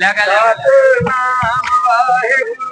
ਲੈ ਕੇ ਲੈ ਵਾਹਿਗੁਰੂ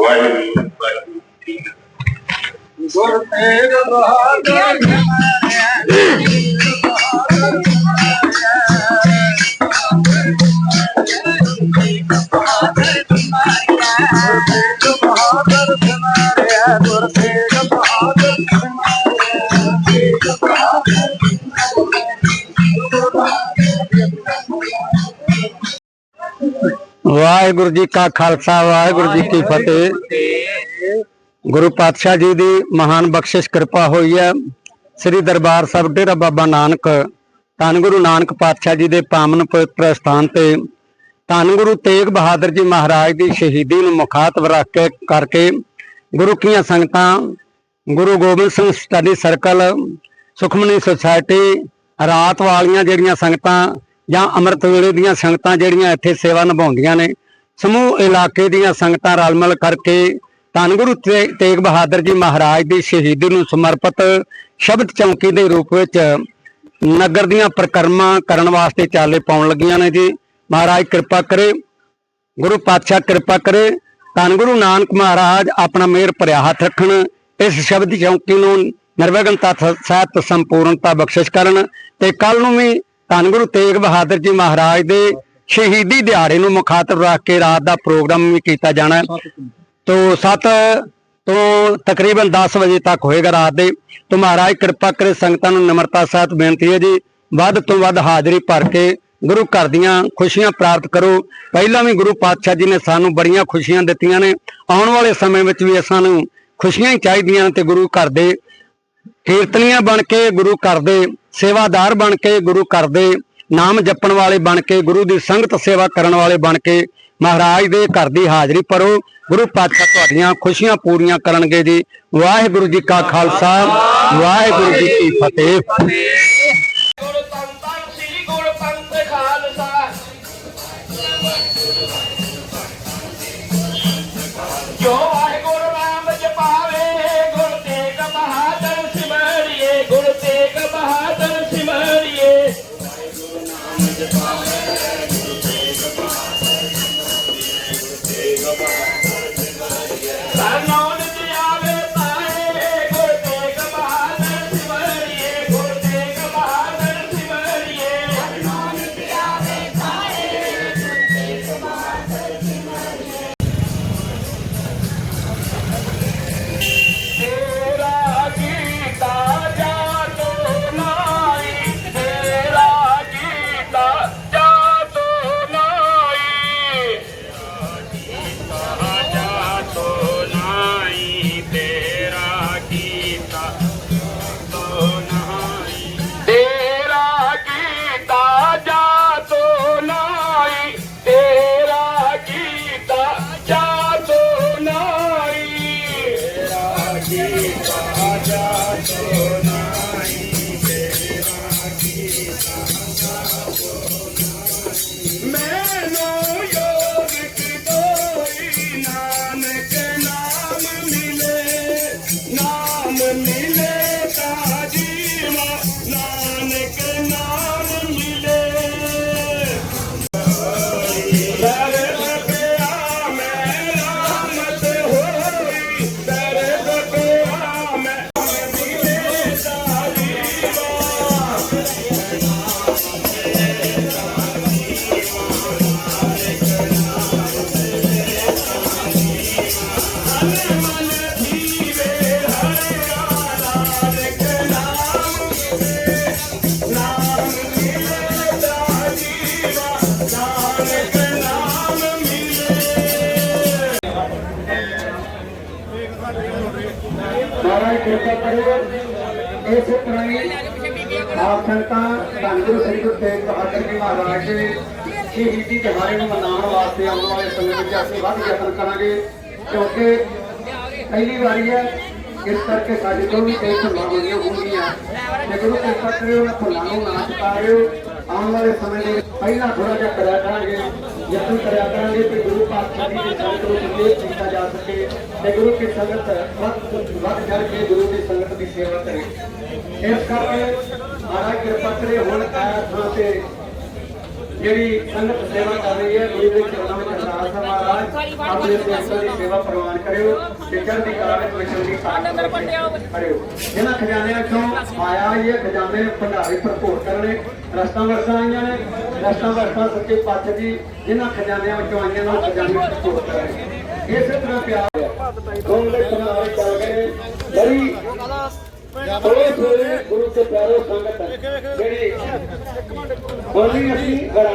ਵਾਹਿਗੁਰੂ ਵਾਹਿਗੁਰੂ ਗੁਰ ਤੇਗ ਬਹਾਦਰ ਬਹਾਦਰ ਸਿਮਰਿਆ ਗੁਰ ਤੇਗ ਬਹਾਦਰ ਵਾਹਿਗੁਰੂ ਜੀ ਕਾ ਖਾਲਸਾ ਵਾਹਿਗੁਰੂ ਜੀ ਕੀ ਫਤਿਹ। ਗੁਰੂ ਪਾਤਸ਼ਾਹ ਜੀ ਦੀ ਮਹਾਨ ਬਖਸ਼ਿਸ਼ ਕਿਰਪਾ ਹੋਈ ਹੈ। ਸ੍ਰੀ ਦਰਬਾਰ ਸਾਹਿਬ ਡੇਰਾ ਬਾਬਾ ਨਾਨਕ ਧੰਨ ਗੁਰੂ ਨਾਨਕ ਪਾਤਸ਼ਾਹ ਜੀ ਦੇ ਪਾਵਨ ਪਵਿੱਤਰ ਸਥਾਨ ਤੇ ਧੰਨ ਗੁਰੂ ਤੇਗ ਬਹਾਦਰ ਜੀ ਮਹਾਰਾਜ ਦੀ ਸ਼ਹੀਦੀ ਨੂੰ ਮੁਖਾਤਬ ਰੱਖ ਕੇ ਕਰਕੇ ਗੁਰੂ ਕੀਆਂ ਸੰਗਤਾਂ Guru Gobind Singh study circle Sukhmani society ਰਾਤ ਵਾਲੀਆਂ ਜਿਹੜੀਆਂ ਸੰਗਤਾਂ ਜਾਂ ਅੰਮ੍ਰਿਤ ਵੇਲੇ ਦੀਆਂ ਸੰਗਤਾਂ ਜਿਹੜੀਆਂ ਇੱਥੇ ਸੇਵਾ ਨਿਭਾਉਂਦੀਆਂ ਨੇ, ਸਮੂਹ ਇਲਾਕੇ ਦੀਆਂ ਸੰਗਤਾਂ ਰਲ ਮਿਲ ਕਰਕੇ ਧੰਨ ਗੁਰੂ ਤੇ- ਤੇਗ ਬਹਾਦਰ ਜੀ ਮਹਾਰਾਜ ਦੀ ਸ਼ਹੀਦੀ ਨੂੰ ਸਮਰਪਿਤ ਸ਼ਬਦ ਚੌਂਕੀ ਦੇ ਰੂਪ ਵਿੱਚ ਨਗਰ ਦੀਆਂ ਪ੍ਰਕਰਮਾਂ ਕਰਨ ਵਾਸਤੇ ਚਾਲੇ ਪਾਉਣ ਲੱਗੀਆਂ ਨੇ ਜੀ। ਮਹਾਰਾਜ ਕਿਰਪਾ ਕਰੇ, ਗੁਰੂ ਪਾਤਸ਼ਾਹ ਕਿਰਪਾ ਕਰੇ, ਧੰਨ ਗੁਰੂ ਨਾਨਕ ਮਹਾਰਾਜ ਆਪਣਾ ਮਿਹਰ ਭਰਿਆ ਹੱਥ ਰੱਖਣ, ਇਸ ਸ਼ਬਦ ਚੌਂਕੀ ਨੂੰ ਨਿਰਵਿਘਨਤਾ ਸ- ਸਹਿਤ ਸੰਪੂਰਨਤਾ ਬਖਸ਼ਿਸ਼ ਕਰਨ ਤੇ ਕੱਲ ਨੂੰ ਵੀ ਧੰਨ ਗੁਰੂ ਤੇਗ ਬਹਾਦਰ ਜੀ ਮਹਾਰਾਜ ਦੇ ਸ਼ਹੀਦੀ ਦਿਹਾੜੇ ਨੂੰ ਮੁਖਾਤਬ ਰੱਖ ਕੇ ਰਾਤ ਦਾ ਪ੍ਰੋਗਰਾਮ ਵੀ ਕੀਤਾ ਜਾਣਾ ਹੈ। ਤੋ 7 ਤੋਂ ਤਕਰੀਬਨ 10 ਵਜੇ ਤੱਕ ਹੋਏਗਾ ਰਾਤ ਦੇ। ਤੋ ਮਹਾਰਾਜ ਕਿਰਪਾ ਕਰੇ ਸੰਗਤਾਂ ਨੂੰ ਨਿਮਰਤਾ ਸਹਿਤ ਬੇਨਤੀ ਹੈ ਜੀ, ਵੱਧ ਤੋਂ ਵੱਧ ਹਾਜ਼ਰੀ ਭਰ ਕੇ ਗੁਰੂ ਘਰ ਦੀਆਂ ਖੁਸ਼ੀਆਂ ਪ੍ਰਾਪਤ ਕਰੋ। ਪਹਿਲਾਂ ਵੀ ਗੁਰੂ ਪਾਤਸ਼ਾਹ ਜੀ ਨੇ ਸਾਨੂੰ ਬੜੀਆਂ ਖੁਸ਼ੀਆਂ ਦਿੱਤੀਆਂ ਨੇ। ਆਉਣ ਵਾਲੇ ਸਮੇਂ ਵਿੱਚ ਵੀ ਸਾਨੂੰ ਖੁਸ਼ੀਆਂ ਹੀ ਚਾਹੀਦੀਆਂ ਤੇ ਗੁਰੂ ਘਰ ਦੇ ਕੀਰਤਨੀਆਂ ਬਣ ਕੇ ਗੁਰੂ ਘਰ ਦੇ ਸੇਵਾਦਾਰ ਬਣ ਕੇ ਗੁਰੂ ਘਰ ਦੇ ਨਾਮ ਜਪਣ ਵਾਲੇ ਬਣ ਕੇ, ਗੁਰੂ ਦੀ ਸੰਗਤ ਸੇਵਾ ਕਰਨ ਵਾਲੇ ਬਣ ਕੇ ਮਹਾਰਾਜ ਦੇ ਘਰ ਦੀ ਹਾਜ਼ਰੀ ਭਰੋ। ਗੁਰੂ ਪਾਤਸ਼ਾਹ ਤੁਹਾਡੀਆਂ ਖੁਸ਼ੀਆਂ ਪੂਰੀਆਂ ਕਰਨਗੇ ਜੀ। ਵਾਹਿਗੁਰੂ ਜੀ ਕਾ ਖਾਲਸਾ, ਵਾਹਿਗੁਰੂ ਜੀ ਕੀ ਫਤਿਹ। ਕਿਰਪਾ ਕਰੋ ਇਸੇ ਤਰ੍ਹਾਂ ਹੀ ਆਪ ਸੰਗਤਾਂ ਧੰਨ ਗੁਰੂ ਸ੍ਰੀ ਗੁਰੂ ਤੇਗ ਬਹਾਦਰ ਜੀ ਮਹਾਰਾਜ ਦੇ ਸ਼ਹੀਦੀ ਦਿਹਾੜੇ ਨੂੰ ਮਨਾਉਣ ਵਾਸਤੇ ਆਉਣ ਵਾਲੇ ਸਮੇਂ ਵਿੱਚ ਅਸੀਂ ਵੱਧ ਯਤਨ ਕਰਾਂਗੇ। ਕਿਉਂਕਿ ਪਹਿਲੀ ਵਾਰੀ ਹੈ, ਇਸ ਕਰਕੇ ਸਾਡੇ ਤੋਂ ਵੀ ਕਈ ਭੁੱਲਾਂ ਹੋਣਗੀਆਂ ਤੇ ਗੁਰੂ ਕੇ ਪੱਤਰੇ ਉਹਨਾਂ ਭੁੱਲਾਂ ਨੂੰ ਨਾ ਚੁਕਾਇਓ ਆਉਣ ਵਾਲੇ ਸਮੇਂ ਦੇ ਪਹਿਲਾਂ ਥੋੜਾ ਜਿਹਾ ਕਰਿਆ ਕਰਾਂਗੇ। ਯਤਨ ਕਰਿਆ ਕਰਾਂਗੇ ਕਿ ਗੁਰੂ ਪਾਤਸ਼ਾਹ ਜੀ ਦੇ ਨੂੰ ਸੰਦੇਸ਼ ਕੀਤਾ ਜਾ ਸਕੇ ਤੇ ਗੁਰੂ ਕੀ ਸੰਗਤ ਵੱਧ ਵੱਧ ਚੜ ਕੇ ਗੁਰੂ ਦੀ ਸੰਗਤ ਦੀ ਸੇਵਾ ਕਰੇ। ਇਸ ਕਰਕੇ ਮਹਾਰਾਜ ਕਿਰਪਾ ਕਰੇ ਹੁਣ ਆਇਆ ਥਾਂ ਤੇ ਜਿਹੜੀ ਸੰਗਤ ਸੇਵਾ ਕਰ ਰਹੀ ਹੈ ਗੁਰੂ ਦੇ ਚਰਨਾਂ ਵਿੱਚ ਅਰਦਾਸ ਹੈ ਮਹਾਰਾਜ ਆਪਣੇ ਸੇਵਕਾਂ ਦੀ ਸੇਵਾ ਪ੍ਰਵਾਨ ਕਰਿਓ ਤੇ ਚੜ੍ਹਦੀ ਕਲਾ ਵਿੱਚ ਵਿਸ਼ਵ ਦੀ ਸਾਥ ਕਰਿਓ ਇਹਨਾਂ ਖਜ਼ਾਨਿਆਂ ਚੋਂ ਆਇਆ ਇਹ ਖਜ਼ਾਨੇ ਭੰਡਾਰੇ ਭਰਪੂਰ ਕਰਨੇ ਰਸਤਾਂ ਵਰਤਾਂ ਆਈਆਂ ਨੇ ਰਸਤਾਂ ਵਰਤਾਂ ਸੱਚੇ ਪਾਤਸ਼ਾਹ ਜੀ ਜਿਨ੍ਹਾਂ ਖਜ਼ਾਨਿਆਂ ਵਿੱਚੋਂ ਆਈਆਂ ਨੇ ਖਜ਼ਾਨੇ ਭਰਪੂਰ ਕਰਨੇ ਇਸੇ ਤਰ੍ਹਾਂ ਪਿਆਰ ਹੈ ਦੋਵੇਂ ਭੰਡਾਰੇ ਚੱਲ ਗਏ ਬੜੀ ਥੋੜੇ ਥੋੜੇ ਗੁਰੂ ਤੇ ਪਿਆਰੋ ਸੰਗਤ ਹੈ ਜਿਹੜੀ ਹੁਣ ਵੀ ਅਸੀਂ ਬੜਾ